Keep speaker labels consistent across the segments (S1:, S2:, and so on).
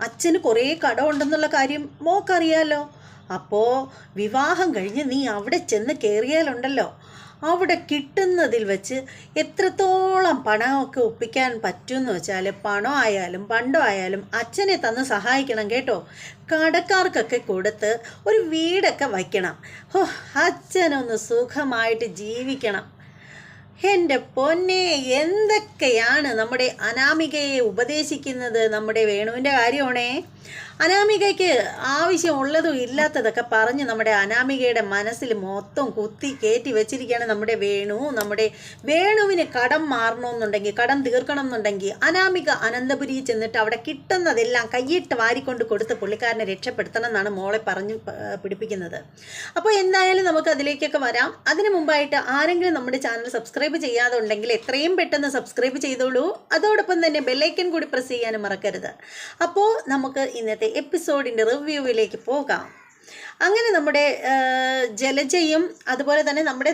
S1: അച്ഛന് കുറേ കടമുണ്ടെന്നുള്ള കാര്യം മോക്കറിയാലോ? അപ്പോൾ വിവാഹം കഴിഞ്ഞ് നീ അവിടെ ചെന്ന് കയറിയാലുണ്ടല്ലോ അവിടെ കിട്ടുന്നതിൽ വെച്ച് എത്രത്തോളം പണമൊക്കെ ഒപ്പിക്കാൻ പറ്റുമെന്ന് വെച്ചാൽ പണം ആയാലും പണ്ടോ ആയാലും അച്ഛനെ തന്ന് സഹായിക്കണം കേട്ടോ. കടക്കാർക്കൊക്കെ കൊടുത്ത് ഒരു വീടൊക്കെ വയ്ക്കണം. ഹോ അച്ഛനൊന്ന് സുഖമായിട്ട് ജീവിക്കണം. എന്റെ പൊന്നെ എന്തൊക്കെയാണ് നമ്മുടെ അനാമികയെ ഉപദേശിക്കുന്നത് നമ്മുടെ വേണുവിന്റെ കാര്യമാണേ? അനാമികയ്ക്ക് ആവശ്യമുള്ളതും ഇല്ലാത്തതൊക്കെ പറഞ്ഞ് നമ്മുടെ അനാമികയുടെ മനസ്സിൽ മൊത്തം കുത്തി കയറ്റി വെച്ചിരിക്കുകയാണ് നമ്മുടെ വേണു. നമ്മുടെ വേണുവിന് കടം മാറണമെന്നുണ്ടെങ്കിൽ കടം തീർക്കണം എന്നുണ്ടെങ്കിൽ അനാമിക അനന്തപുരി ചെന്നിട്ട് അവിടെ കിട്ടുന്നതെല്ലാം കൈയിട്ട് വാരിക്കൊണ്ട് കൊടുത്ത് പുള്ളിക്കാരനെ രക്ഷപ്പെടുത്തണം എന്നാണ് മോളെ പറഞ്ഞു പിടിപ്പിക്കുന്നത്. അപ്പോൾ എന്തായാലും നമുക്ക് അതിലേക്കൊക്കെ വരാം. അതിനു മുമ്പായിട്ട് ആരെങ്കിലും നമ്മുടെ ചാനൽ സബ്സ്ക്രൈബ് ചെയ്യാതെ ഉണ്ടെങ്കിൽ എത്രയും പെട്ടെന്ന് സബ്സ്ക്രൈബ് ചെയ്തോളൂ. അതോടൊപ്പം തന്നെ ബെല്ലൈക്കൻ കൂടി പ്രസ് ചെയ്യാനും മറക്കരുത്. അപ്പോൾ നമുക്ക് ഇന്നത്തെ എപ്പിസോഡിന്റെ റിവ്യൂവിലേക്ക് പോകാം. അങ്ങനെ നമ്മുടെ ജലജയും അതുപോലെ തന്നെ നമ്മുടെ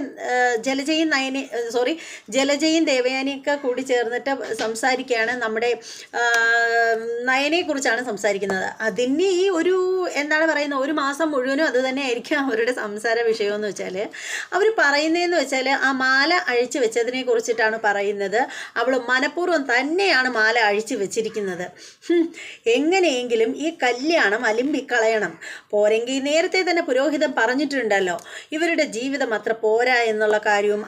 S1: ജലജയും നയനി സോറി ജലജയും ദേവയാനിയൊക്കെ കൂടി ചേർന്നിട്ട് സംസാരിക്കുകയാണ് നമ്മുടെ നയനെക്കുറിച്ചാണ് സംസാരിക്കുന്നത്. അതിന് ഈ ഒരു എന്താണ് പറയുന്നത് ഒരു മാസം മുഴുവനും അത് തന്നെ ആയിരിക്കും അവരുടെ സംസാര വിഷയമെന്ന് വെച്ചാൽ അവർ പറയുന്നതെന്ന് വെച്ചാൽ ആ മാല അഴിച്ചു വെച്ചതിനെ കുറിച്ചിട്ടാണ് പറയുന്നത്. അവൾ മനഃപൂർവം തന്നെയാണ് മാല അഴിച്ചു വെച്ചിരിക്കുന്നത്. എങ്ങനെയെങ്കിലും ഈ കല്യാണം അലിമ്പിക്കളയണം. പോരെങ്കിൽ നേരത്തെ തന്നെ പുരോഹിതൻ പറഞ്ഞിട്ടുണ്ടല്ലോ ഇവരുടെ ജീവിതം അത്ര പോരാ എന്നുള്ള കാര്യവും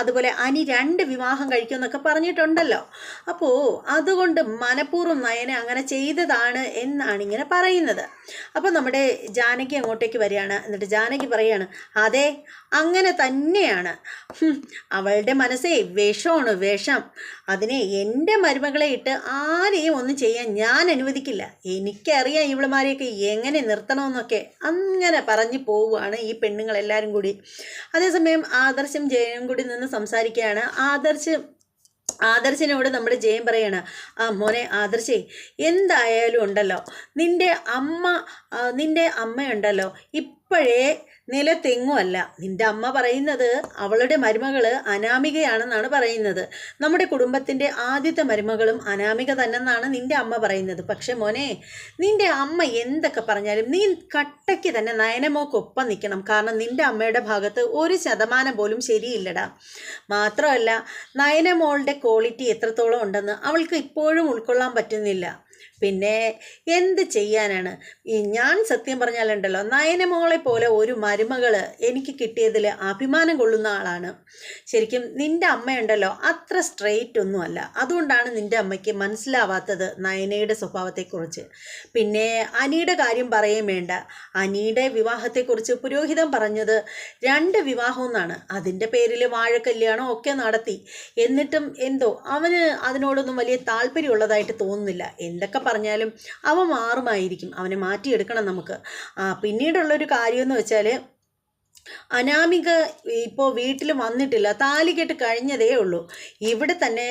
S1: അതുപോലെ അനി രണ്ട് വിവാഹം കഴിക്കുമെന്നൊക്കെ പറഞ്ഞിട്ടുണ്ടല്ലോ. അപ്പോൾ അതുകൊണ്ട് മനഃപൂർവം നയനെ അങ്ങനെ ചെയ്തതാണ് എന്നാണ് ഇങ്ങനെ പറയുന്നത്. അപ്പോൾ നമ്മുടെ ജാനകി അങ്ങോട്ടേക്ക് വരികയാണ്. എന്നിട്ട് ജാനകി പറയാണ് അതെ അങ്ങനെ തന്നെയാണ്. അവളുടെ മനസ്സേ വിഷമാണ് വിഷം. അതിനെ എന്റെ മരുമകളെ ഇട്ട് ആരെയും ഒന്നും ചെയ്യാൻ ഞാൻ അനുവദിക്കില്ല. എനിക്കറിയാം ഇവളുമാരെയൊക്കെ എങ്ങനെ നിർത്തണമെന്നൊക്കെ. അങ്ങനെ പറഞ്ഞു പോവുകയാണ് ഈ പെണ്ണുങ്ങളെല്ലാവരും കൂടി. അതേസമയം ആദർശം ജയനും കൂടി നിന്ന് സംസാരിക്കുകയാണ്. ആദർശ് ആദർശിനോട് നമ്മുടെ ജയം പറയാണ് ആ മോനെ ആദർശേ എന്തായാലും ഉണ്ടല്ലോ. നിന്റെ അമ്മ നിന്റെ അമ്മയുണ്ടല്ലോ. ഇപ്പോഴേ നിലത്തെങ്ങുമല്ല നിന്റെ അമ്മ പറയുന്നത് അവളുടെ മരുമകൾ അനാമികയാണെന്നാണ് പറയുന്നത്. നമ്മുടെ കുടുംബത്തിന്റെ ആദ്യത്തെ മരുമകളും അനാമിക തന്നെന്നാണ് നിന്റെ അമ്മ പറയുന്നത്. പക്ഷേ മോനെ നിന്റെ അമ്മ എന്തൊക്കെ പറഞ്ഞാലും നീ കട്ടയ്ക്ക് തന്നെ നയനമോക്കൊപ്പം നിൽക്കണം. കാരണം നിന്റെ അമ്മയുടെ ഭാഗത്ത് ഒരു ശതമാനം പോലും ശരിയില്ലടാ. മാത്രമല്ല നയനമോളുടെ ക്വാളിറ്റി എത്രത്തോളം ഉണ്ടെന്ന് അവൾക്ക് ഇപ്പോഴും ഉൾക്കൊള്ളാൻ പറ്റുന്നില്ല. പിന്നെ എന്ത് ചെയ്യാനാണ്? ഈ ഞാൻ സത്യം പറഞ്ഞാലുണ്ടല്ലോ നയനമോളെ പോലെ ഒരു മരുമകൾ എനിക്ക് കിട്ടിയതിൽ അഭിമാനം കൊള്ളുന്ന ആളാണ്. ശരിക്കും നിന്റെ അമ്മയുണ്ടല്ലോ അത്ര സ്ട്രെയിറ്റ് ഒന്നുമല്ല അതുകൊണ്ടാണ് നിന്റെ അമ്മയ്ക്ക് മനസ്സിലാവാത്തത് നയനയുടെ സ്വഭാവത്തെക്കുറിച്ച്. പിന്നെ അനിയുടെ കാര്യം പറയുകയും വേണ്ട. അനിയുടെ വിവാഹത്തെക്കുറിച്ച് പുരോഹിതൻ പറഞ്ഞത് രണ്ട് വിവാഹം എന്നാണ് അതിന്റെ പേരിൽ വാഴക്കല്യാണം ഒക്കെ നടത്തി. എന്നിട്ടും എന്തോ അവന് അതിനോടൊന്നും വലിയ താല്പര്യമുള്ളതായിട്ട് തോന്നുന്നില്ല. എന്തൊക്കെ പറഞ്ഞാലും അവ മാറുമായിരിക്കും. അവനെ മാറ്റിയെടുക്കണം നമുക്ക്. പിന്നീടുള്ളൊരു കാര്യമെന്ന് വെച്ചാൽ അനാമിക ഇപ്പോൾ വീട്ടിൽ വന്നിട്ടില്ല. താലി കെട്ട് കഴിഞ്ഞതേ ഉള്ളൂ. ഇവിടെ തന്നെ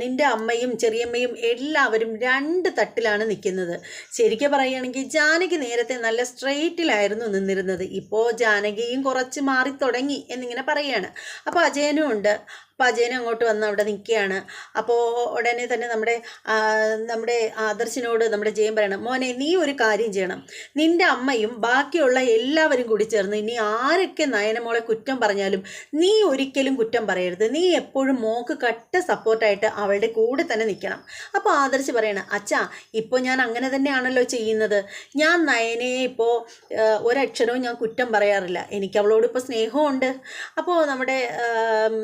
S1: നിന്റെ അമ്മയും ചെറിയമ്മയും എല്ലാവരും രണ്ട് തട്ടിലാണ് നിൽക്കുന്നത് ശരിക്കും പറയുകയാണെങ്കിൽ ജാനകി നേരത്തെ നല്ല സ്ട്രെയിറ്റിലായിരുന്നു നിന്നിരുന്നത്. ഇപ്പോൾ ജാനകിയും കുറച്ച് മാറി തുടങ്ങി എന്നിങ്ങനെ പറയുകയാണ്. അപ്പോൾ അജയനും ഉണ്ട്. അജയനും അങ്ങോട്ട് വന്ന് അവിടെ നിൽക്കുകയാണ്. അപ്പോൾ ഉടനെ തന്നെ നമ്മുടെ നമ്മുടെ ആദർശിനോട് നമ്മുടെ ജയം പറയണം. മോനെ നീ ഒരു കാര്യം ചെയ്യണം. നിന്റെ അമ്മയും ബാക്കിയുള്ള എല്ലാവരും കൂടി ചേർന്ന് ഇനി ആരൊക്കെ നയനമോളെ കുറ്റം പറഞ്ഞാലും നീ ഒരിക്കലും കുറ്റം പറയരുത്. നീ എപ്പോഴും മോക്ക് കട്ട സപ്പോർട്ടായിട്ട് അവളുടെ കൂടെ തന്നെ നിൽക്കണം. അപ്പോൾ ആദർശ് പറയണം അച്ഛാ ഇപ്പോൾ ഞാൻ അങ്ങനെ തന്നെയാണല്ലോ ചെയ്യുന്നത്. ഞാൻ നയനയെ ഇപ്പോൾ ഒരക്ഷരവും ഞാൻ കുറ്റം പറയാറില്ല. എനിക്ക് അവളോട് ഇപ്പോൾ സ്നേഹമുണ്ട്. അപ്പോൾ നമ്മുടെ നമ്മുടെ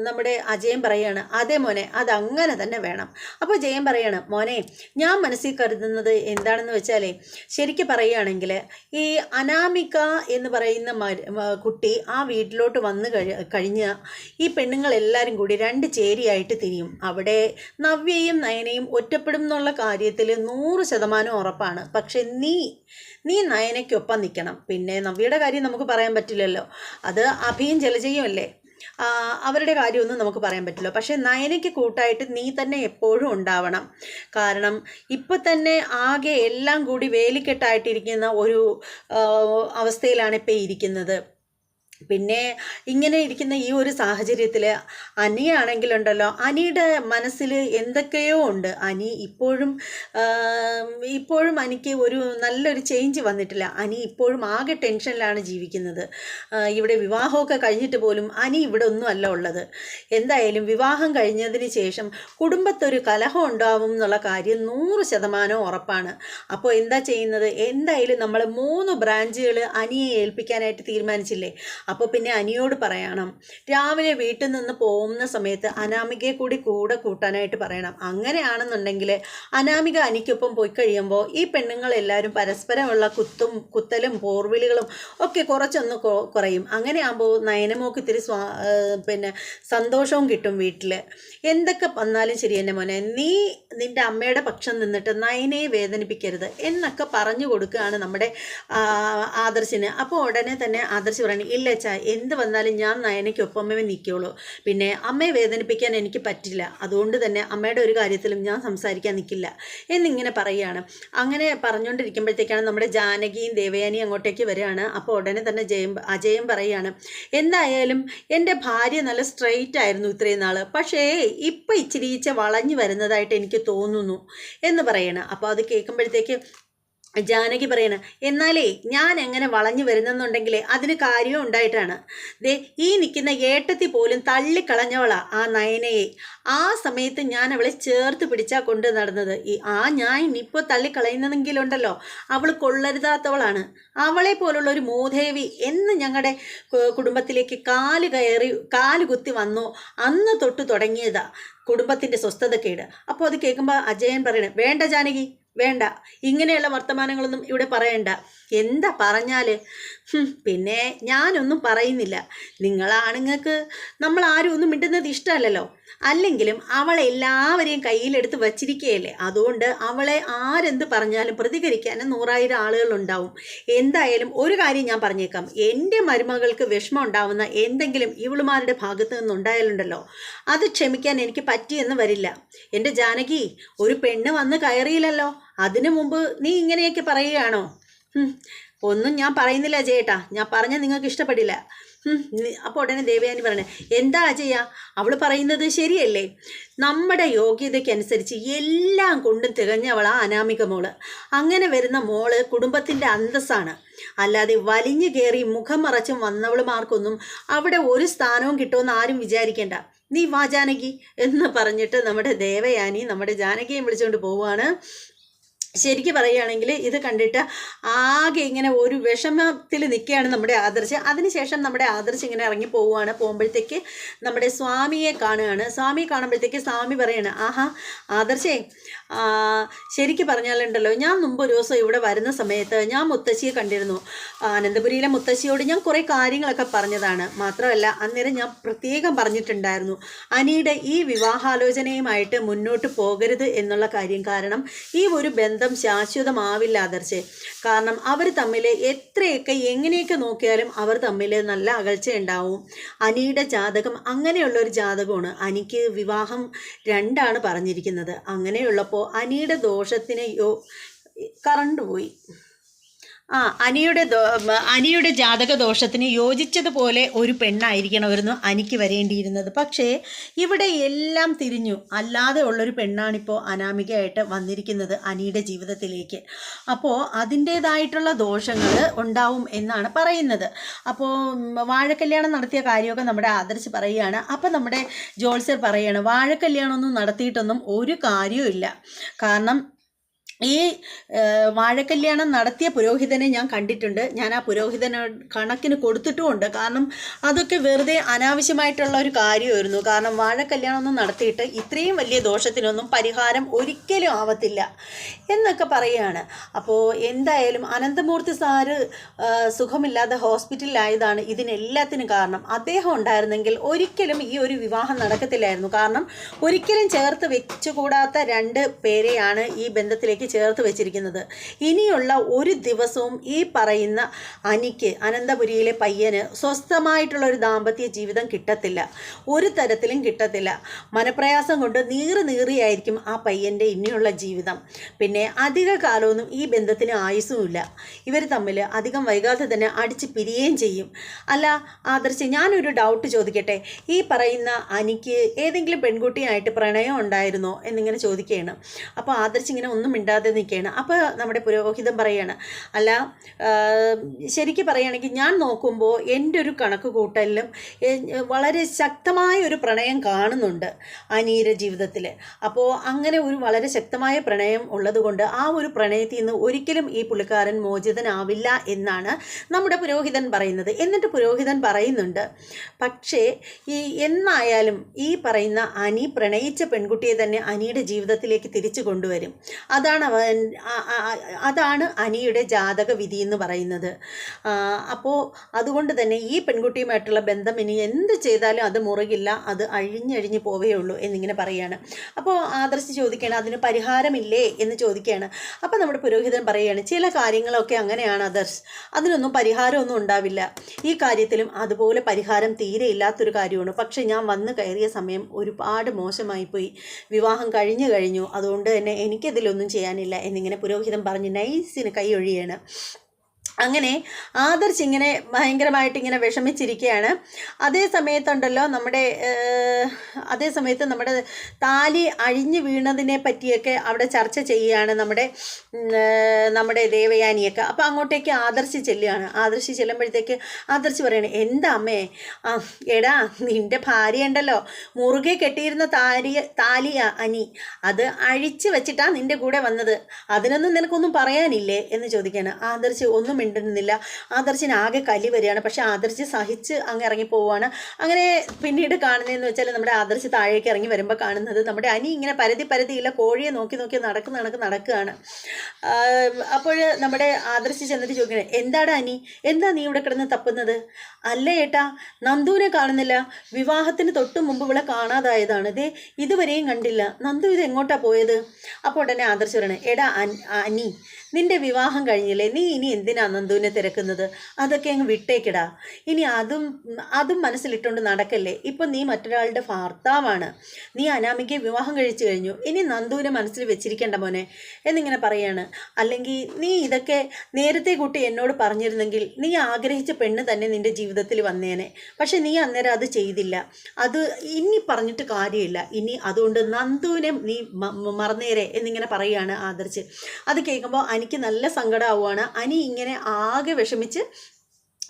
S1: നമ്മുടെ അജയൻ പറയാണ് അതെ മോനെ അതങ്ങനെ തന്നെ വേണം. അപ്പോൾ ജയം പറയാണ് മോനെ ഞാൻ മനസ്സിൽ കരുതുന്നത് എന്താണെന്ന് വെച്ചാലേ ശരിക്കും പറയുകയാണെങ്കിൽ ഈ അനാമിക എന്ന് പറയുന്ന കുട്ടി ആ വീട്ടിലോട്ട് വന്ന് കഴി കഴിഞ്ഞ ഈ പെണ്ണുങ്ങളെല്ലാവരും കൂടി രണ്ട് ചേരിയായിട്ട് തിരിയും. അവിടെ നവ്യയും നയനയും ഒറ്റപ്പെടും എന്നുള്ള കാര്യത്തിൽ നൂറ് ശതമാനം ഉറപ്പാണ്. പക്ഷെ നീ നീ നയനയ്ക്കൊപ്പം നിൽക്കണം. പിന്നെ നവ്യയുടെ കാര്യം നമുക്ക് പറയാൻ പറ്റില്ലല്ലോ. അത് അഭിയും ജലജയും അല്ലേ? അവരുടെ കാര്യമൊന്നും നമുക്ക് പറയാൻ പറ്റില്ല. പക്ഷേ നയനയ്ക്ക് കൂട്ടായിട്ട് നീ തന്നെ എപ്പോഴും ഉണ്ടാവണം. കാരണം ഇപ്പം തന്നെ ആകെ എല്ലാം കൂടി വേലിക്കെട്ടായിട്ടിരിക്കുന്ന ഒരു അവസ്ഥയിലാണ് ഇപ്പം ഇരിക്കുന്നത്. പിന്നെ ഇങ്ങനെ ഇരിക്കുന്ന ഈ ഒരു സാഹചര്യത്തിൽ അനിയാണെങ്കിലുണ്ടല്ലോ അനിയുടെ മനസ്സിൽ എന്തൊക്കെയോ ഉണ്ട്. അനി ഇപ്പോഴും ഇപ്പോഴും അനിക്ക് ഒരു നല്ലൊരു ചേഞ്ച് വന്നിട്ടില്ല. അനി ഇപ്പോഴും ആകെ ടെൻഷനിലാണ് ജീവിക്കുന്നത്. ഇവിടെ വിവാഹമൊക്കെ കഴിഞ്ഞിട്ട് പോലും അനി ഇവിടെ ഒന്നും അല്ല ഉള്ളത്. എന്തായാലും വിവാഹം കഴിഞ്ഞതിന് ശേഷം കുടുംബത്തൊരു കലഹം ഉണ്ടാവും എന്നുള്ള കാര്യം നൂറ് ശതമാനം ഉറപ്പാണ്. അപ്പോൾ എന്താ ചെയ്യുന്നത്? എന്തായാലും നമ്മൾ മൂന്ന് ബ്രാഞ്ചുകൾ അനിയെ ഏൽപ്പിക്കാനായിട്ട് തീരുമാനിച്ചില്ലേ? അപ്പോൾ പിന്നെ അനിയോട് പറയണം രാവിലെ വീട്ടിൽ നിന്ന് പോകുന്ന സമയത്ത് അനാമികയെ കൂടി കൂടെ കൂട്ടാനായിട്ട് പറയണം. അങ്ങനെയാണെന്നുണ്ടെങ്കിൽ അനാമിക അനിക്കൊപ്പം പോയി കഴിയുമ്പോൾ ഈ പെണ്ണുങ്ങളെല്ലാവരും പരസ്പരമുള്ള കുത്തും കുത്തലും പോർവിളികളും ഒക്കെ കുറച്ചൊന്ന് കുറയും. അങ്ങനെയാകുമ്പോൾ നയനമോക്ക് ഇത്തിരി സ്വാ പിന്നെ സന്തോഷവും കിട്ടും വീട്ടിൽ എന്തൊക്കെ വന്നാലും ശരി എന്റെ മോനെ നീ നിന്റെ അമ്മയുടെ പക്ഷം നിന്നിട്ട് നയനയെ വേദനിപ്പിക്കരുത് എന്നൊക്കെ പറഞ്ഞു കൊടുക്കുകയാണ് നമ്മുടെ ആദർശിന്. അപ്പോൾ ഉടനെ തന്നെ ആദർശ് പറയണേ ഇല്ല അച്ഛാ എന്ത് വന്നാലും ഞാൻ നയനയ്ക്കൊപ്പമേ നിൽക്കുള്ളൂ പിന്നെ അമ്മയെ വേദനിപ്പിക്കാൻ എനിക്ക് പറ്റില്ല. അതുകൊണ്ട് തന്നെ അമ്മയുടെ ഒരു കാര്യത്തിലും ഞാൻ സംസാരിക്കാൻ നിൽക്കില്ല എന്നിങ്ങനെ പറയുകയാണ്. അങ്ങനെ പറഞ്ഞുകൊണ്ടിരിക്കുമ്പോഴത്തേക്കാണ് നമ്മുടെ ജാനകിയും ദേവയാനിയും അങ്ങോട്ടേക്ക് വരികയാണ്. അപ്പോൾ ഉടനെ തന്നെ ജയം അജയം പറയുകയാണ് എന്തായാലും എന്റെ ഭാര്യ നല്ല സ്ട്രെയിറ്റ് ആയിരുന്നു ഇത്രയും നാൾ പക്ഷേ ഇപ്പം ഇച്ചിരി ഈച്ച വളഞ്ഞു വരുന്നതായിട്ട് എനിക്ക് തോന്നുന്നു എന്ന് പറയണം. അപ്പോൾ അത് കേൾക്കുമ്പോഴത്തേക്ക് ജാനകി പറയണ എന്നാലേ ഞാൻ എങ്ങനെ വളഞ്ഞു വരുന്നെന്നുണ്ടെങ്കിൽ അതിന് കാര്യവും ഉണ്ടായിട്ടാണ്. ദേ ഈ നിൽക്കുന്ന ഏട്ടത്തി പോലും തള്ളിക്കളഞ്ഞവളാ ആ നയനയെ. ആ സമയത്ത് ഞാൻ അവളെ ചേർത്ത് പിടിച്ചാ കൊണ്ട് നടന്നത്. ഈ ആ ഞാൻ ഇപ്പോൾ തള്ളിക്കളയുന്നതെങ്കിലുണ്ടല്ലോ അവൾ കൊള്ളരുതാത്തവളാണ്. അവളെ പോലുള്ള ഒരു മൂദേവി എന്ന് ഞങ്ങളുടെ കുടുംബത്തിലേക്ക് കാൽ കയറി കാൽ കുത്തി വന്നു. അന്ന് തൊട്ട് തുടങ്ങിയതാ കുടുംബത്തിന്റെ സ്വസ്ഥതക്കേട്. അപ്പോൾ അത് കേൾക്കുമ്പോൾ അജയൻ പറയണേ വേണ്ട ജാനകി വേണ്ട. ഇങ്ങനെയുള്ള വർത്തമാനങ്ങളൊന്നും ഇവിടെ പറയണ്ട. എന്താ പറഞ്ഞാൽ പിന്നെ ഞാനൊന്നും പറയുന്നില്ല. നിങ്ങളാണുങ്ങൾക്ക് നമ്മൾ ആരും ഒന്നും മിണ്ടുന്നത് ഇഷ്ടമല്ലല്ലോ. അല്ലെങ്കിലും അവളെ എല്ലാവരെയും കയ്യിലെടുത്ത് വച്ചിരിക്കുകയല്ലേ? അതുകൊണ്ട് അവളെ ആരെന്ത് പറഞ്ഞാലും പ്രതികരിക്കാനും നൂറായിരം ആളുകളുണ്ടാവും. എന്തായാലും ഒരു കാര്യം ഞാൻ പറഞ്ഞേക്കാം. എന്റെ മരുമകൾക്ക് വിഷമം ഉണ്ടാവുന്ന എന്തെങ്കിലും ഇവളുമാരുടെ ഭാഗത്തു നിന്നുണ്ടായാലുണ്ടല്ലോ. അത് ക്ഷമിക്കാൻ എനിക്ക് പറ്റിയെന്ന് വരില്ല. എന്റെ ജാനകി ഒരു പെണ്ണ് വന്ന് കയറിയില്ലല്ലോ. അതിനു മുമ്പ് നീ ഇങ്ങനെയൊക്കെ പറയുകയാണോ? ഒന്നും ഞാൻ പറയുന്നില്ല ചേട്ടാ ഞാൻ പറഞ്ഞ നിങ്ങൾക്ക് ഇഷ്ടപ്പെടില്ല. അപ്പോൾ ഉടനെ ദേവയാനി പറഞ്ഞു എന്താ അജയ? അവൾ പറയുന്നത് ശരിയല്ലേ? നമ്മുടെ യോഗ്യതയ്ക്കനുസരിച്ച് എല്ലാം കൊണ്ടും തികഞ്ഞവളാ അനാമിക മോൾ. അങ്ങനെ വരുന്ന മോൾ കുടുംബത്തിന്റെ അന്തസ്സാണ്. അല്ലാതെ വലിഞ്ഞു കയറി മുഖം മറച്ചും വന്നവളുമാർക്കൊന്നും അവിടെ ഒരു സ്ഥാനവും കിട്ടുമെന്ന് ആരും വിചാരിക്കേണ്ട. നീ വാ ജാനകി എന്ന് പറഞ്ഞിട്ട് നമ്മുടെ ദേവയാനി നമ്മുടെ ജാനകിയെ വിളിച്ചുകൊണ്ട് പോവുകയാണ്. ശരിക്ക് പറയുകയാണെങ്കിൽ ഇത് കണ്ടിട്ട് ആകെ ഇങ്ങനെ ഒരു വിഷമത്തിൽ നിൽക്കുകയാണ് നമ്മുടെ ആദർശ്. അതിനുശേഷം നമ്മുടെ ആദർശ് ഇങ്ങനെ ഇറങ്ങി പോവുകയാണ് പോകുമ്പോഴത്തേക്ക് നമ്മുടെ സ്വാമിയെ കാണുകയാണ്. സ്വാമിയെ കാണുമ്പോഴത്തേക്ക് സ്വാമി പറയാണ് ആഹാ ആദർശേ ശരിക്കും പറഞ്ഞാലുണ്ടല്ലോ ഞാൻ മുമ്പ് ഒരു ദിവസം ഇവിടെ വരുന്ന സമയത്ത് ഞാൻ മുത്തശ്ശിയെ കണ്ടിരുന്നു. അനന്തപുരിയിലെ മുത്തശ്ശിയോട് ഞാൻ കുറേ കാര്യങ്ങളൊക്കെ പറഞ്ഞതാണ്. മാത്രമല്ല അന്നേരം ഞാൻ പ്രത്യേകം പറഞ്ഞിട്ടുണ്ടായിരുന്നു അനിയുടെ ഈ വിവാഹാലോചനയുമായിട്ട് മുന്നോട്ട് പോകരുത് എന്നുള്ള കാര്യം. കാരണം ഈ ഒരു ബന്ധം ശാശ്വതമാവില്ല ആദർശേ. കാരണം അവർ തമ്മിൽ എത്രയൊക്കെ എങ്ങനെയൊക്കെ നോക്കിയാലും അവർ തമ്മിൽ നല്ല അകൽച്ച ഉണ്ടാവും. അനിയുടെ ജാതകം അങ്ങനെയുള്ള ഒരു ജാതകമാണ്. അനിക്ക് വിവാഹം രണ്ടാണ് പറഞ്ഞിരിക്കുന്നത്. അങ്ങനെയുള്ളപ്പോൾ അനിയുടെ ദോഷത്തിന് യോ കറണ്ട് പോയി ആ അനിയുടെ അനിയുടെ ജാതക ദോഷത്തിന് യോജിച്ചതുപോലെ ഒരു പെണ്ണായിരിക്കണമായിരുന്നു അനിക്ക് വരേണ്ടിയിരുന്നത്. പക്ഷേ ഇവിടെ എല്ലാം തിരിഞ്ഞു. അല്ലാതെ ഉള്ളൊരു പെണ്ണാണിപ്പോൾ അനാമികയായിട്ട് വന്നിരിക്കുന്നത് അനിയുടെ ജീവിതത്തിലേക്ക്. അപ്പോൾ അതിന്റേതായിട്ടുള്ള ദോഷങ്ങൾ ഉണ്ടാവും എന്നാണ് പറയുന്നത്. അപ്പോൾ വാഴക്കല്യാണം നടത്തിയ കാര്യമൊക്കെ നമ്മുടെ ആദർശ് പറയുകയാണ്. അപ്പോൾ നമ്മുടെ ജോൾസർ പറയുകയാണ് വാഴക്കല്യാണമൊന്നും നടത്തിയിട്ടൊന്നും ഒരു കാര്യവും കാരണം ഈ വാഴക്കല്യാണം നടത്തിയ പുരോഹിതനെ ഞാൻ കണ്ടിട്ടുണ്ട്. ഞാൻ ആ പുരോഹിതന് കണക്കിന് കൊടുത്തിട്ടുമുണ്ട്. കാരണം അതൊക്കെ വെറുതെ അനാവശ്യമായിട്ടുള്ള ഒരു കാര്യമായിരുന്നു. കാരണം വാഴക്കല്യാണം ഒന്നും നടത്തിയിട്ട് ഇത്രയും വലിയ ദോഷത്തിനൊന്നും പരിഹാരം ഒരിക്കലും ആവത്തില്ല എന്നൊക്കെ പറയുകയാണ്. അപ്പോൾ എന്തായാലും അനന്തമൂർത്തി സാറ് സുഖമില്ലാതെ ഹോസ്പിറ്റലിലായതാണ് ഇതിനെല്ലാത്തിനും കാരണം. അദ്ദേഹം ഉണ്ടായിരുന്നെങ്കിൽ ഒരിക്കലും ഈ ഒരു വിവാഹം നടക്കത്തില്ലായിരുന്നു. കാരണം ഒരിക്കലും ചേർത്ത് വെച്ചുകൂടാത്ത രണ്ട് പേരെയാണ് ഈ ബന്ധത്തിലേക്ക് ചേർത്ത് വെച്ചിരിക്കുന്നത്. ഇനിയുള്ള ഒരു ദിവസവും ഈ പറയുന്ന അനിക്ക് അനന്തപുരിയിലെ പയ്യന് സ്വസ്ഥമായിട്ടുള്ള ഒരു ദാമ്പത്യ ജീവിതം കിട്ടത്തില്ല. ഒരു തരത്തിലും കിട്ടത്തില്ല. മനപ്രയാസം കൊണ്ട് നീറി നീറിയായിരിക്കും ആ പയ്യന്റെ ഇനിയുള്ള ജീവിതം. പിന്നെ അധിക കാലമൊന്നും ഈ ബന്ധത്തിന് ആയുസുമില്ല ഇവർ തമ്മിൽ അധികം വൈകാതെ തന്നെ അടിച്ച് പിരിയുകയും ചെയ്യും. അല്ല ആദർശ് ഞാനൊരു ഡൗട്ട് ചോദിക്കട്ടെ? ഈ പറയുന്ന അനിക്ക് ഏതെങ്കിലും പെൺകുട്ടിയായിട്ട് പ്രണയം ഉണ്ടായിരുന്നോ എന്നിങ്ങനെ ചോദിക്കുകയാണ് അപ്പോൾ ആദർശ് ഇങ്ങനെ ഒന്നും മിണ്ടാതെ നിൽക്കുകയാണ്. അപ്പോൾ നമ്മുടെ പുരോഹിതൻ പറയുകയാണ് അല്ല ശരിക്കും പറയുകയാണെങ്കിൽ ഞാൻ നോക്കുമ്പോൾ എന്റെ ഒരു കണക്ക് കൂട്ടലിലും വളരെ ശക്തമായ ഒരു പ്രണയം കാണുന്നുണ്ട് അനീര ജീവിതത്തിൽ അപ്പോൾ അങ്ങനെ ഒരു വളരെ ശക്തമായ പ്രണയം ഉള്ളതുകൊണ്ട് ആ ഒരു പ്രണയത്തിൽ നിന്ന് ഒരിക്കലും ഈ പുള്ളിക്കാരൻ മോചിതനാവില്ല എന്നാണ് നമ്മുടെ പുരോഹിതൻ പറയുന്നത്. എന്നിട്ട് പുരോഹിതൻ പറയുന്നുണ്ട് പക്ഷേ ഈ എന്നായാലും ഈ പറയുന്ന അനി പ്രണയിച്ച പെൺകുട്ടിയെ തന്നെ അനിയുടെ ജീവിതത്തിലേക്ക് തിരിച്ചു കൊണ്ടുവരും. അതാണ് അതാണ് അനിയുടെ ജാതക വിധി എന്ന് പറയുന്നത് അപ്പോൾ അതുകൊണ്ട് തന്നെ ഈ പെൺകുട്ടിയുമായിട്ടുള്ള ബന്ധം ഇനി എന്ത് ചെയ്താലും അത് മുറുകില്ല അത് അഴിഞ്ഞഴിഞ്ഞ് പോവേ ഉള്ളൂ എന്നിങ്ങനെ പറയുകയാണ് അപ്പോൾ ആദർശ് ചോദിക്കുകയാണ് അതിന് പരിഹാരമില്ലേ? എന്ന് ചോദിക്കുകയാണ്. അപ്പോൾ നമ്മുടെ പുരോഹിതൻ പറയുകയാണ് ചില കാര്യങ്ങളൊക്കെ അങ്ങനെയാണ് ആദർശ്. അതിനൊന്നും പരിഹാരമൊന്നും ഉണ്ടാവില്ല. ഈ കാര്യത്തിലും അതുപോലെ പരിഹാരം തീരെ ഇല്ലാത്തൊരു കാര്യമാണ്. പക്ഷേ ഞാൻ വന്ന് കയറിയ സമയം ഒരുപാട് മോശമായിപ്പോയി. വിവാഹം കഴിഞ്ഞു കഴിഞ്ഞു. അതുകൊണ്ട് തന്നെ എനിക്കതിലൊന്നും ചെയ്യാനില്ല എന്നിങ്ങനെ പുരോഹിതൻ പറഞ്ഞ് നൈസിന് കൈ ഒഴിയാണ്. അങ്ങനെ ആദർശ് ഇങ്ങനെ ഭയങ്കരമായിട്ട് ഇങ്ങനെ വിഷമിച്ചിരിക്കുകയാണ് അതേ സമയത്തുണ്ടല്ലോ നമ്മുടെ അതേ സമയത്ത് നമ്മുടെ താലി അഴിഞ്ഞു വീണതിനെ പറ്റിയൊക്കെ അവിടെ ചർച്ച ചെയ്യുകയാണ് നമ്മുടെ നമ്മുടെ ദേവയാനിയൊക്കെ. അപ്പോൾ അങ്ങോട്ടേക്ക് ആദർശ് ചെല്ലുകയാണ്. ആദർശ് ചെല്ലുമ്പോഴത്തേക്ക് ആദർശ് പറയണേ എന്താ അമ്മേ? ആ എടാ നിന്റെ ഭാര്യ ഉണ്ടല്ലോ. മുറുകെ കെട്ടിയിരുന്ന താലി താലിയാ അനി അത് അഴിച്ചു വെച്ചിട്ടാണ് നിന്റെ കൂടെ വന്നത്. അതിനൊന്നും നിനക്കൊന്നും പറയാനില്ലേ? എന്ന് ചോദിക്കാണ് ആദർശ് ഒന്നും മിണ്ടുന്നില്ല ആദർശിന് ആകെ കലി വരികയാണ്. പക്ഷെ ആദർശ് സഹിച്ച് അങ്ങ് ഇറങ്ങി പോവുകയാണ്. അങ്ങനെ പിന്നീട് കാണുന്നതെന്ന് വെച്ചാൽ നമ്മുടെ ആദർശ് താഴേക്ക് ഇറങ്ങി വരുമ്പോൾ കാണുന്നത് നമ്മുടെ അനി ഇങ്ങനെ പരതി പരതിയില്ല കോഴിയെ നോക്കി നോക്കി നടക്കുന്ന കണക്ക് നടക്കുകയാണ്. അപ്പോൾ നമ്മുടെ ആദർശ് ചെന്നിട്ട് ചോദിക്കണേ എന്താടാ അനി? എന്താ നീ ഇവിടെ കിടന്ന് തപ്പുന്നത്? അല്ല ഏട്ടാ നന്ദുവിനെ കാണുന്നില്ല. വിവാഹത്തിന് തൊട്ട് മുമ്പ് ഇവിടെ കാണാതായതാണ്. ദേ ഇതുവരെയും കണ്ടില്ല. നന്ദു ഇത് എങ്ങോട്ടാണ് പോയത്? അപ്പോൾ ഉടനെ ആദർശ് പറയണേ എടാ അനി നിന്റെ വിവാഹം കഴിഞ്ഞില്ലേ? നീ ഇനി എന്തിനാ നന്ദുവിനെ തിരക്കുന്നത്? അതൊക്കെ അങ്ങ് വിട്ടേക്കിടാ. ഇനി അതും അതും മനസ്സിലിട്ടുകൊണ്ട് നടക്കല്ലേ? ഇപ്പം നീ മറ്റൊരാളുടെ ഭർത്താവാണ്. നീ അനാമികയെ വിവാഹം കഴിച്ചു കഴിഞ്ഞു. ഇനി നന്ദുവിനെ മനസ്സിൽ വെച്ചിരിക്കേണ്ട മോനെ. എന്നിങ്ങനെ പറയാണ്. അല്ലെങ്കിൽ നീ ഇതൊക്കെ നേരത്തെ കൂട്ടി എന്നോട് പറഞ്ഞിരുന്നെങ്കിൽ നീ ആഗ്രഹിച്ച പെണ്ണ് തന്നെ നിന്റെ ജീവിതത്തിൽ വന്നേനെ. പക്ഷെ നീ അന്നേരം അത് ചെയ്തില്ല. അത് ഇനി പറഞ്ഞിട്ട് കാര്യമില്ല. ഇനി അതുകൊണ്ട് നന്ദുവിനെ നീ മറന്നേരെ എന്നിങ്ങനെ പറയുകയാണ് ആദർശ്. അത് കേൾക്കുമ്പോൾ അനിക്ക് നല്ല സങ്കടമാവുകയാണ് അനി ഇങ്ങനെ ആകെ വിഷമിച്ച്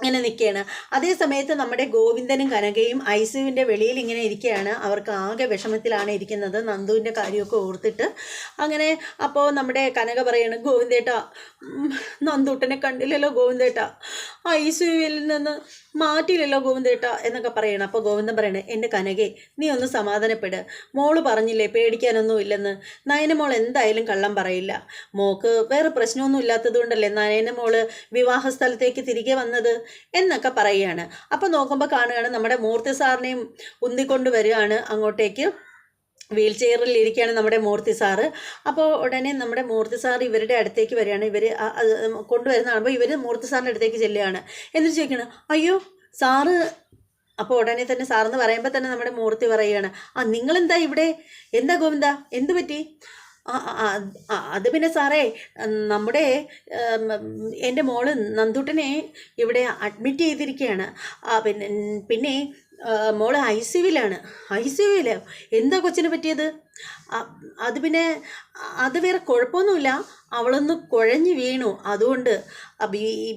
S1: ഇങ്ങനെ നിൽക്കുകയാണ്. അതേ സമയത്ത് നമ്മുടെ ഗോവിന്ദനും കനകയും ഐസുവിന്റെ വെളിയിൽ ഇങ്ങനെ ഇരിക്കുകയാണ്. അവർക്ക് ആകെ വിഷമത്തിലാണ് ഇരിക്കുന്നത്. നന്ദുവിന്റെ കാര്യമൊക്കെ ഓർത്തിട്ട് അങ്ങനെ അപ്പോൾ നമ്മുടെ കനക പറയാണ് ഗോവിന്ദേട്ട നന്ദുട്ടനെ കണ്ടില്ലല്ലോ ഗോവിന്ദേട്ട. ഐസുവിൽ നിന്ന് മാറ്റിയില്ലല്ലോ ഗോവിന്ദേട്ട എന്നൊക്കെ പറയണം. അപ്പോൾ ഗോവിന്ദൻ പറയണേ എന്റെ കനകെ നീ ഒന്ന് സമാധാനപ്പെട്. മോൾ പറഞ്ഞില്ലേ പേടിക്കാനൊന്നും ഇല്ലെന്ന്. നയനമോൾ എന്തായാലും കള്ളം പറയില്ല. മോക്ക് വേറെ പ്രശ്നമൊന്നും ഇല്ലാത്തത് കൊണ്ടല്ലേ നയനമോൾ വിവാഹ സ്ഥലത്തേക്ക് തിരികെ വന്നത്? എന്നൊക്കെ പറയുകയാണ്. അപ്പോൾ നോക്കുമ്പോൾ കാണുകയാണ് നമ്മുടെ മൂർത്തി സാറിനെയും ഉന്തിക്കൊണ്ട് വരികയാണ് അങ്ങോട്ടേക്ക്. വീൽ ചെയറിൽ ഇരിക്കുകയാണ് നമ്മുടെ മൂർത്തി സാറ്. അപ്പോൾ ഉടനെ നമ്മുടെ മൂർത്തി സാർ ഇവരുടെ അടുത്തേക്ക് വരികയാണ്. ഇവർ കൊണ്ടുവരുന്ന കാണുമ്പോൾ ഇവർ മൂർത്തി സാറിന്റെ അടുത്തേക്ക് ചെല്ലുകയാണ്. എന്നിട്ട് ചോദിക്കണം അയ്യോ സാറ് അപ്പോൾ ഉടനെ തന്നെ സാറെന്ന് പറയുമ്പോൾ തന്നെ നമ്മുടെ മൂർത്തി പറയുകയാണ് ആ നിങ്ങളെന്താ ഇവിടെ? എന്താ ഗോവിന്ദ? എന്ത് പറ്റി? അത് പിന്നെ സാറേ നമ്മുടെ എന്റെ മോൾ നന്ദുട്ടനെ ഇവിടെ അഡ്മിറ്റ് ചെയ്തിരിക്കുകയാണ്. പിന്നെ പിന്നെ മോൾ ഐ സി യുവിലാണ് ഐ സി യുവിലോ എന്താ കൊച്ചിനെ പറ്റിയത്? അത് പിന്നെ അത് വേറെ കുഴപ്പമൊന്നുമില്ല. അവളൊന്ന് കുഴഞ്ഞു വീണു. അതുകൊണ്ട്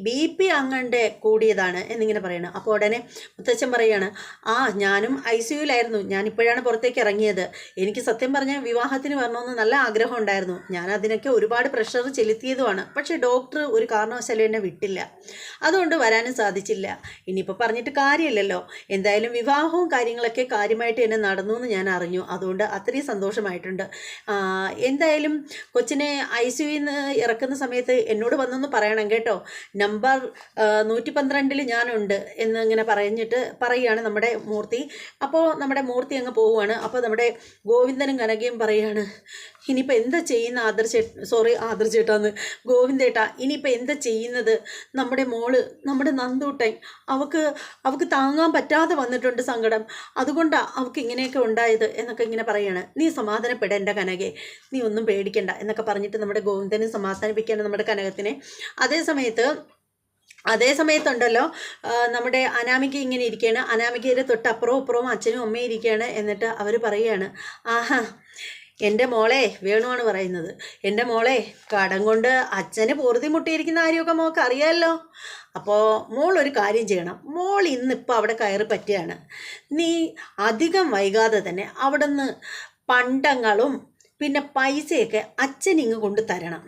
S1: ബി പി അങ്ങണ്ട് കൂടിയതാണ് എന്നിങ്ങനെ പറയണം. അപ്പോൾ ഉടനെ മുത്തച്ഛൻ പറയാണ് ആ ഞാനും ഐ സി യുവിലായിരുന്നു ഞാനിപ്പോഴാണ് പുറത്തേക്ക് ഇറങ്ങിയത്. എനിക്ക് സത്യം പറഞ്ഞാൽ വിവാഹത്തിന് വരണമെന്ന് നല്ല ആഗ്രഹം ഉണ്ടായിരുന്നു. ഞാൻ അതിനൊക്കെ ഒരുപാട് പ്രഷർ ചെലുത്തിയതുമാണ്. പക്ഷേ ഡോക്ടർ ഒരു കാരണവശാലും എന്നെ വിട്ടില്ല. അതുകൊണ്ട് വരാനും സാധിച്ചില്ല. ഇനിയിപ്പോൾ പറഞ്ഞിട്ട് കാര്യമില്ലല്ലോ. എന്തായാലും വിവാഹവും കാര്യങ്ങളൊക്കെ കാര്യമായിട്ട് തന്നെ നടന്നു എന്ന് ഞാൻ അറിഞ്ഞു. അതുകൊണ്ട് അത്രയും സന്തോഷമായിട്ടുണ്ട്. എന്തായാലും കൊച്ചിനെ ഐ സി യുന്ന് ഇറക്കുന്ന സമയത്ത് എന്നോട് വന്നൊന്ന് പറയണം കേട്ടോ. നമ്പർ നൂറ്റി പന്ത്രണ്ടിൽ ഞാനുണ്ട് എന്ന് ഇങ്ങനെ പറഞ്ഞിട്ട് പറയുകയാണ് നമ്മുടെ മൂർത്തി. അപ്പോൾ നമ്മുടെ മൂർത്തി അങ്ങ് പോവുകയാണ്. അപ്പോൾ നമ്മുടെ ഗോവിന്ദനും കനകയും പറയുകയാണ് ഇനിയിപ്പോൾ എന്താ ചെയ്യുന്ന ആദർ ചേട്ട സോറി ആദർ ചേട്ടാന്ന് ഗോവിന്ദേട്ട ഇനിയിപ്പോൾ എന്താ ചെയ്യുന്നത്? നമ്മുടെ മോൾ നമ്മുടെ നന്ദൂട്ടൻ അവക്ക് അവക്ക് താങ്ങാൻ പറ്റാതെ വന്നിട്ടുണ്ട് സങ്കടം. അതുകൊണ്ടാണ് അവക്ക് ഇങ്ങനെയൊക്കെ ഉണ്ടായത് എന്നൊക്കെ ഇങ്ങനെ പറയാണ്. നീ സമാധാനപ്പെടേണ്ട കനകെ. നീ ഒന്നും പേടിക്കണ്ട എന്നൊക്കെ പറഞ്ഞിട്ട് നമ്മുടെ ഗോവിന്ദനെ സമാധാനിപ്പിക്കുകയാണ് നമ്മുടെ കനകത്തിനെ. അതേ സമയത്ത് അതേ സമയത്തുണ്ടല്ലോ നമ്മുടെ അനാമിക ഇങ്ങനെ ഇരിക്കുകയാണ്. അനാമികയുടെ തൊട്ടപ്പുറവും അപ്പുറവും അച്ഛനും അമ്മയും ഇരിക്കുകയാണ് എന്നിട്ട് അവർ പറയുകയാണ് ആഹാ എന്റെ മോളെ വേണുവാണ് പറയുന്നത്. എന്റെ മോളെ കടം കൊണ്ട് അച്ഛന് പൊറുതി മുട്ടിയിരിക്കുന്ന കാര്യമൊക്കെ മോൾക്ക് അറിയാമല്ലോ അപ്പോൾ മോൾ ഒരു കാര്യം ചെയ്യണം. മോൾ ഇന്നിപ്പോൾ അവിടെ കയറി പറ്റുകയാണ് നീ അധികം വൈകാതെ തന്നെ അവിടെ നിന്ന് പണ്ടങ്ങളും പിന്നെ പൈസയൊക്കെ അച്ഛൻ ഇങ്ങ് കൊണ്ട് തരണം.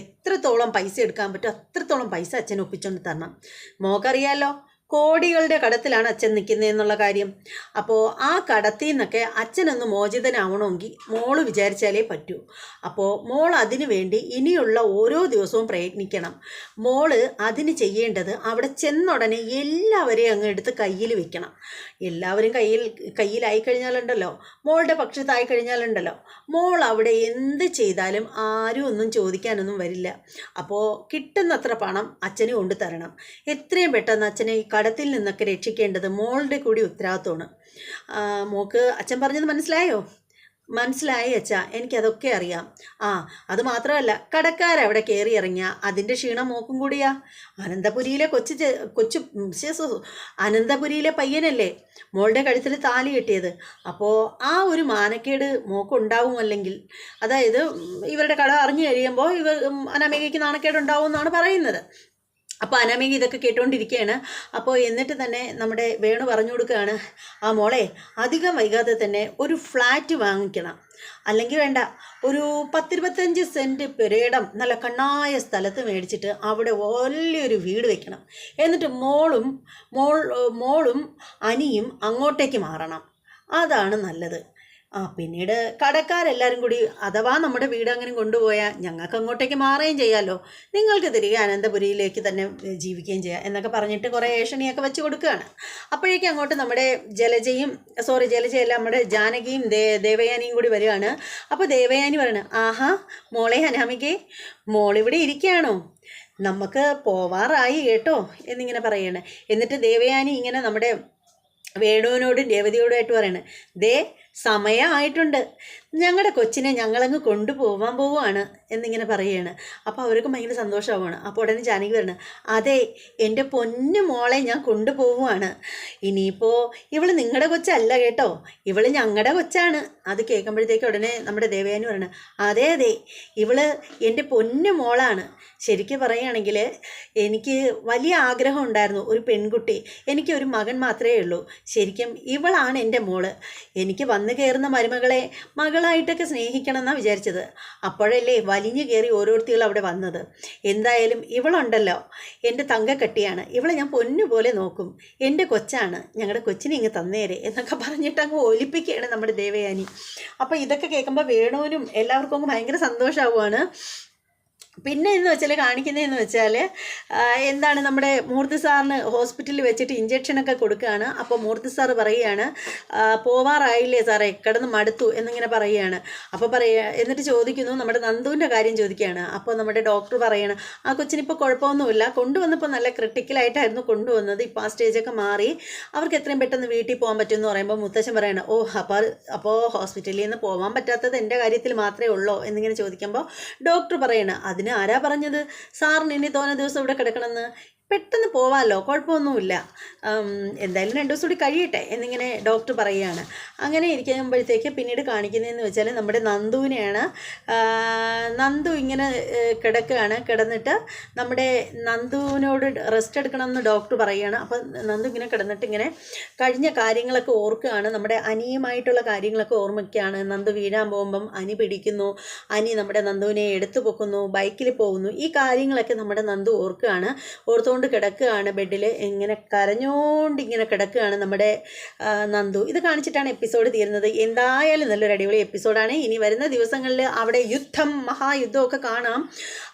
S1: എത്രത്തോളം പൈസ എടുക്കാൻ പറ്റും അത്രത്തോളം പൈസ അച്ഛൻ ഒപ്പിച്ചുകൊണ്ട് തരണം. മോക്കറിയാലോ? കോടികളുടെ കടത്തിലാണ് അച്ഛൻ നിൽക്കുന്നത് എന്നുള്ള കാര്യം. അപ്പോൾ ആ കടത്തിൽ നിന്നൊക്കെ അച്ഛനൊന്ന് മോചിതനാവണമെങ്കിൽ മോൾ വിചാരിച്ചാലേ പറ്റൂ. അപ്പോൾ മോൾ അതിനു വേണ്ടി ഇനിയുള്ള ഓരോ ദിവസവും പ്രയത്നിക്കണം. മോൾ അതിന് ചെയ്യേണ്ടത് അവിടെ ചെന്നുടനെ എല്ലാവരെയും അങ്ങ് എടുത്ത് കയ്യിൽ വെക്കണം. എല്ലാവരും കയ്യിൽ കയ്യിലായി കഴിഞ്ഞാലുണ്ടല്ലോ. മോളുടെ പക്ഷത്തായി കഴിഞ്ഞാലുണ്ടല്ലോ. മോൾ അവിടെ എന്ത് ചെയ്താലും ആരും ഒന്നും ചോദിക്കാനൊന്നും വരില്ല. അപ്പോൾ കിട്ടുന്നത്ര പണം അച്ഛന് കൊണ്ടു തരണം എത്രയും പെട്ടെന്ന് അച്ഛനെ ഈ കടത്തിൽ നിന്നൊക്കെ രക്ഷിക്കേണ്ടത് മോളുടെ കൂടി ഉത്തരവാദിത്വമാണ്. മോക്ക് അച്ഛൻ പറഞ്ഞത് മനസ്സിലായോ? മനസ്സിലായി അച്ഛാ എനിക്കതൊക്കെ അറിയാം. ആ അത് മാത്രമല്ല കടക്കാരവിടെ കയറി ഇറങ്ങിയ അതിന്റെ ക്ഷീണം മോക്കും കൂടിയാ. അനന്തപുരിയിലെ കൊച്ചു കൊച്ചു. അനന്തപുരിയിലെ പയ്യനല്ലേ മോളുടെ കഴുത്തിൽ താലി കെട്ടിയത്. അപ്പോൾ ആ ഒരു മാനക്കേട് മോക്കുണ്ടാവും അല്ലെങ്കിൽ അതായത് ഇവരുടെ കട അറിഞ്ഞു കഴിയുമ്പോൾ ഇവർ അനാമികയ്ക്ക് നാണക്കേട് ഉണ്ടാവും എന്നാണ് പറയുന്നത്. അപ്പോൾ അനാമിക ഇതൊക്കെ കേട്ടുകൊണ്ടിരിക്കുകയാണ് അപ്പോൾ എന്നിട്ട് തന്നെ നമ്മുടെ വേണു പറഞ്ഞു കൊടുക്കുകയാണ് ആ മോളെ അധികം വൈകാതെ തന്നെ ഒരു ഫ്ലാറ്റ് വാങ്ങിക്കണം. അല്ലെങ്കിൽ വേണ്ട ഒരു പത്തിരുപത്തഞ്ച് സെന്റ് പെരേടം നല്ല കണ്ണായ സ്ഥലത്ത് മേടിച്ചിട്ട് അവിടെ വലിയൊരു വീട് വെക്കണം. എന്നിട്ട് മോളും മോൾ മോളും അനിയും അങ്ങോട്ടേക്ക് മാറണം. അതാണ് നല്ലത്. ആ പിന്നീട് കടക്കാരെല്ലാവരും കൂടി അഥവാ നമ്മുടെ വീട് അങ്ങനെ കൊണ്ടുപോയാൽ ഞങ്ങൾക്ക് അങ്ങോട്ടേക്ക് മാറുകയും ചെയ്യാമല്ലോ നിങ്ങൾക്ക് തിരികെ അനന്തപുരിയിലേക്ക് തന്നെ ജീവിക്കുകയും ചെയ്യാം എന്നൊക്കെ പറഞ്ഞിട്ട് കുറേ ഏഷണിയൊക്കെ വെച്ച് കൊടുക്കുകയാണ്. അപ്പോഴേക്കും അങ്ങോട്ട് നമ്മുടെ ജലജയും സോറി ജലജയല്ല നമ്മുടെ ജാനകിയും ദേവയാനിയും കൂടി വരികയാണ്. അപ്പോൾ ദേവയാനി പറയണ ആഹാ മോളെ അനാമികേ മോളിവിടെ ഇരിക്കുകയാണോ? നമുക്ക് പോവാറായി കേട്ടോ എന്നിങ്ങനെ പറയണേ. എന്നിട്ട് ദേവയാനി ഇങ്ങനെ നമ്മുടെ വേണുവിനോടും രേവതിയോടുമായിട്ട് പറയണേ ദേ സമയമായിട്ടുണ്ട് ഞങ്ങളുടെ കൊച്ചിനെ ഞങ്ങളങ്ങ് കൊണ്ടുപോകാൻ പോവുകയാണ് എന്നിങ്ങനെ പറയുകയാണ് അപ്പോൾ അവർക്ക് ഭയങ്കര സന്തോഷമാവുകയാണ് അപ്പോൾ ഉടനെ ജാനകി വരണം അതെ എന്റെ പൊന്നു മോളെ ഞാൻ കൊണ്ടുപോവുകയാണ് ഇനിയിപ്പോൾ ഇവൾ നിങ്ങളുടെ കൊച്ചല്ല കേട്ടോ. ഇവൾ ഞങ്ങളുടെ കൊച്ചാണ്. അത് കേൾക്കുമ്പോഴത്തേക്ക് ഉടനെ നമ്മുടെ ദേവയാനി പറയണം അതെ അതെ ഇവൾ എന്റെ പൊന്നു മോളാണ്. ശരിക്കും പറയുകയാണെങ്കിൽ എനിക്ക് വലിയ ആഗ്രഹം ഉണ്ടായിരുന്നു ഒരു പെൺകുട്ടി. എനിക്ക് ഒരു മകൻ മാത്രമേ ഉള്ളൂ. ശരിക്കും ഇവളാണ് എന്റെ മോൾ. എനിക്ക് വന്നു കയറുന്ന മരുമകളെ മകളായിട്ടൊക്കെ സ്നേഹിക്കണം എന്നാണ് വിചാരിച്ചത്. അപ്പോഴല്ലേ വലിഞ്ഞു കയറി ഓരോരുത്തികൾ അവിടെ വന്നത്. എന്തായാലും ഇവളുണ്ടല്ലോ. എന്റെ തങ്കക്കട്ടിയാണ്. ഇവളെ ഞാൻ പൊന്നുപോലെ നോക്കും. എന്റെ കൊച്ചാണ്. ഞങ്ങളുടെ കൊച്ചിനെ ഇങ്ങ് തന്നേരെ എന്നൊക്കെ പറഞ്ഞിട്ട് അങ്ങ് ഒലിപ്പിക്കുകയാണ് നമ്മുടെ ദേവയാനി. അപ്പോൾ ഇതൊക്കെ കേൾക്കുമ്പോൾ വേണുവിനും എല്ലാവർക്കും അങ്ങ് ഭയങ്കര സന്തോഷമാവുകയാണ് പിന്നെ എന്ന് വെച്ചാൽ കാണിക്കുന്നതെന്ന് വെച്ചാൽ എന്താണ് നമ്മുടെ മൂർത്തി സാറിന് ഹോസ്പിറ്റലിൽ വെച്ചിട്ട് ഇഞ്ചക്ഷനൊക്കെ കൊടുക്കുകയാണ്. അപ്പോൾ മൂർത്തി സാറ് പറയുകയാണ് പോവാറായില്ലേ സാറേ കിടന്ന് മടുത്തു എന്നിങ്ങനെ പറയുകയാണ്. അപ്പോൾ പറയുക എന്നിട്ട് ചോദിക്കുന്നു നമ്മുടെ നന്ദുവിന്റെ കാര്യം ചോദിക്കുകയാണ്. അപ്പോൾ നമ്മുടെ ഡോക്ടർ പറയാണ് ആ കൊച്ചിനിപ്പോൾ കുഴപ്പമൊന്നുമില്ല. കൊണ്ടുവന്നപ്പോൾ നല്ല ക്രിട്ടിക്കലായിട്ടായിരുന്നു കൊണ്ടുവന്നത്. ഇപ്പോൾ ആ സ്റ്റേജൊക്കെ മാറി അവർക്ക് എത്രയും പെട്ടെന്ന് വീട്ടിൽ പോകാൻ പറ്റുമെന്ന് പറയുമ്പോൾ മുത്തശ്ശൻ പറയണം ഓ അപ്പോൾ അപ്പോൾ ഹോസ്പിറ്റലിൽ നിന്ന് പോകാൻ പറ്റാത്തത് എന്റെ കാര്യത്തിൽ മാത്രമേ ഉള്ളൂ? എന്നിങ്ങനെ ചോദിക്കുമ്പോൾ ഡോക്ടർ പറയണം അതിന് ആരാ പറഞ്ഞത്? സാറിന് ഇനി തോന്നെ ദിവസം ഇവിടെ കിടക്കണമെന്ന്. പെട്ടെന്ന് പോവാമല്ലോ കുഴപ്പമൊന്നുമില്ല. എന്തായാലും രണ്ട് ദിവസം കൂടി കഴിയട്ടെ എന്നിങ്ങനെ ഡോക്ടർ പറയുകയാണ്. അങ്ങനെ ഇരിക്കുമ്പോഴത്തേക്ക് പിന്നീട് കാണിക്കുന്നതെന്ന് വെച്ചാൽ നമ്മുടെ നന്ദുവിനെയാണ് നന്ദു ഇങ്ങനെ കിടക്കുകയാണ്. കിടന്നിട്ട് നമ്മുടെ നന്ദുവിനോട് റെസ്റ്റ് എടുക്കണമെന്ന് ഡോക്ടർ പറയുകയാണ്. അപ്പം നന്ദു ഇങ്ങനെ കിടന്നിട്ട് ഇങ്ങനെ കഴിഞ്ഞ കാര്യങ്ങളൊക്കെ ഓർക്കുകയാണ്. നമ്മുടെ അനിയുമായിട്ടുള്ള കാര്യങ്ങളൊക്കെ ഓർമ്മിക്കുകയാണ് നന്ദു വീഴാൻ പോകുമ്പം അനി പിടിക്കുന്നു അനി നമ്മുടെ നന്ദുവിനെ എടുത്തു പൊക്കുന്നു ബൈക്കിൽ പോകുന്നു. ഈ കാര്യങ്ങളൊക്കെ നമ്മുടെ നന്ദു ഓർക്കുകയാണ്. ഓർത്തുകൊണ്ട് ചെയ്തുകൊണ്ട് കിടക്കുകയാണ് ബെഡിൽ ഇങ്ങനെ കരഞ്ഞുകൊണ്ട് ഇങ്ങനെ കിടക്കുകയാണ് നമ്മുടെ നന്ദു. ഇത് കാണിച്ചിട്ടാണ് എപ്പിസോഡ് തീരുന്നത്. എന്തായാലും നല്ലൊരു അടിപൊളി എപ്പിസോഡാണ്. ഇനി വരുന്ന ദിവസങ്ങളിൽ അവിടെ യുദ്ധം മഹായുദ്ധമൊക്കെ കാണാം.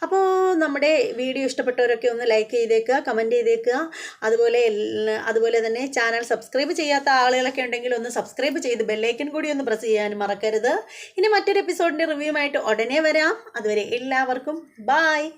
S1: അപ്പോൾ നമ്മുടെ വീഡിയോ ഇഷ്ടപ്പെട്ടവരൊക്കെ ഒന്ന് ലൈക്ക് ചെയ്തേക്കുക കമന്റ് ചെയ്തേക്കുക. അതുപോലെ അതുപോലെ തന്നെ ചാനൽ സബ്സ്ക്രൈബ് ചെയ്യാത്ത ആളുകളൊക്കെ ഉണ്ടെങ്കിൽ ഒന്ന് സബ്സ്ക്രൈബ് ചെയ്ത് ബെല്ലൈക്കൻ കൂടി ഒന്ന് പ്രസ് ചെയ്യാൻ മറക്കരുത്. ഇനി മറ്റൊരു എപ്പിസോഡിന്റെ റിവ്യൂമായിട്ട് ഉടനെ വരാം. അതുവരെ എല്ലാവർക്കും ബായ്